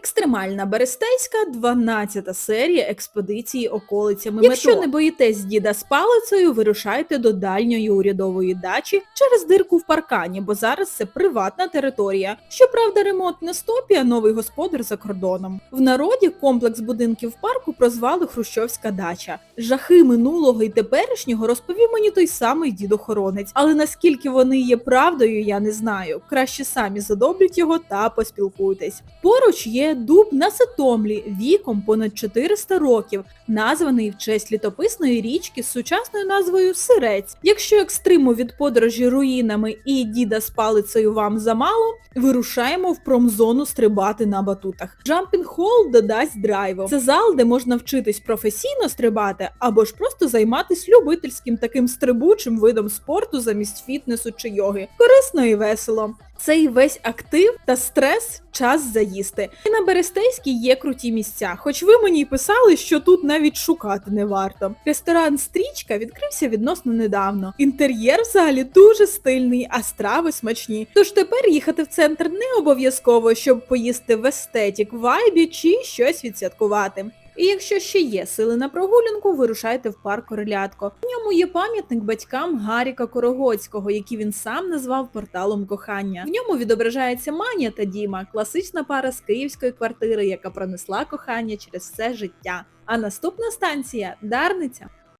Екстремальна Берестейська, 12 серія експедиції околицями Якщо метро. не боїтесь діда з палицею, вирушайте до дальньої урядової дачі через дирку в паркані, бо зараз це приватна територія. Щоправда, ремонт не стопі, а новий господар за кордоном. В народі комплекс будинків парку прозвали Хрущовська дача. Жахи минулого і теперішнього розповів мені той самий дід-охоронець, але наскільки вони є правдою, я не знаю. Краще самі задобріть його та поспілкуйтесь. Поруч є дуб на Ситомлі віком понад 400 років, названий в честь літописної річки з сучасною назвою Сирець. Якщо екстриму від подорожі руїнами і діда з палицею вам замало, вирушаємо в промзону стрибати на батутах. Jumping Hall додасть драйву. Це зал, де можна вчитись професійно стрибати або ж просто займатись любительським таким стрибучим видом спорту замість фітнесу чи йоги. Корисно і весело. Цей весь актив та стрес час заїсти. І на Берестейській є круті місця, хоч ви мені й писали, що тут навіть шукати не варто. Ресторан Стрічка відкрився відносно недавно. Інтер'єр залі дуже стильний, а страви смачні. Тож тепер їхати в центр не обов'язково, щоб поїсти в естетік вайбі чи щось відсвяткувати. І якщо ще є сили на прогулянку, вирушайте в парк Королятко. В ньому є пам'ятник батькам Гаріка Корогоцького, який він сам назвав порталом кохання. В ньому відображається Маня та Діма, класична пара з київської квартири, яка пронесла кохання через все життя. А наступна станція Дарниця.